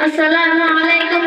আসসালামু আলাইকুম